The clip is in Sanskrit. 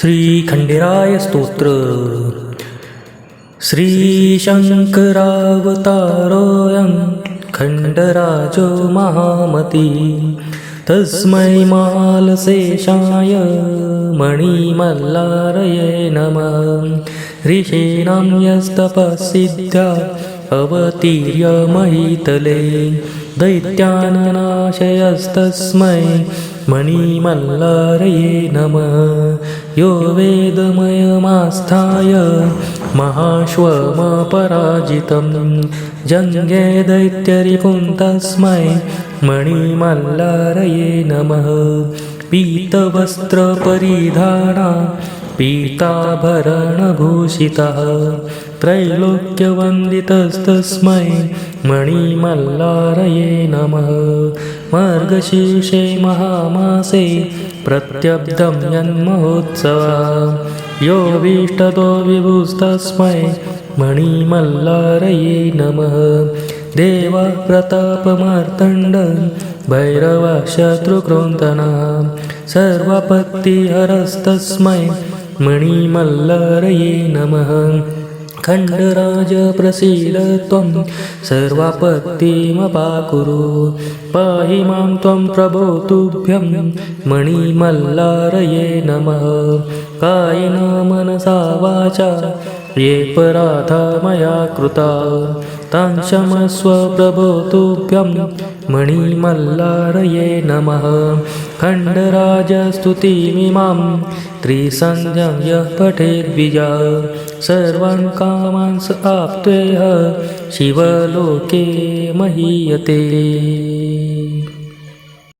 श्रीखण्डेराय स्तोत्र। श्रीशङ्करावतारोऽयं खण्डराजो महामती तस्मै मालशेषाय मणिमल्लारये नमः। ऋषीणां यस्तपसिद्ध्या अवतीर्य महीतले दैत्याननाशयस्तस्मै मणिमल्लारये नमः। यो वेदमयमास्थाय महाश्वमपराजितं। जङ्गे दैत्यरिपुं तस्मै मणिमल्लारये नमः। पीतवस्त्रपरिधाना पीताभरणभूषितः त्रैलोक्यवन्दितस्तस्मै मणिमल्लारये नमः। मार्गशीर्षे महामासे प्रत्यब्दं यन्महोत्सवः। यो विभुस्तस्मै मणिमल्लारये नमः। देवः प्रतापमार्तण्ड भैरवः शत्रुकृन्तनः सर्वपत्तिहरस्तस्मै मणिमल्लारये नमः। खण्डराज प्रसीद त्वं सर्वापत्तिमपाकुरु। पाहि मां त्वं प्रभो तुभ्यं मणिमल्लारये नमः। कायिना मनसा वाचा ये पराधा मया कृता। तां क्षमस्व प्रभो तुभ्यं मणिमल्लारये नमः। खण्डराजस्तुतिमिमां त्रिसन्ध्यं यः पठेद्विजा सर्वान् कामांस आप्त्वेह शिवलोके महीयते।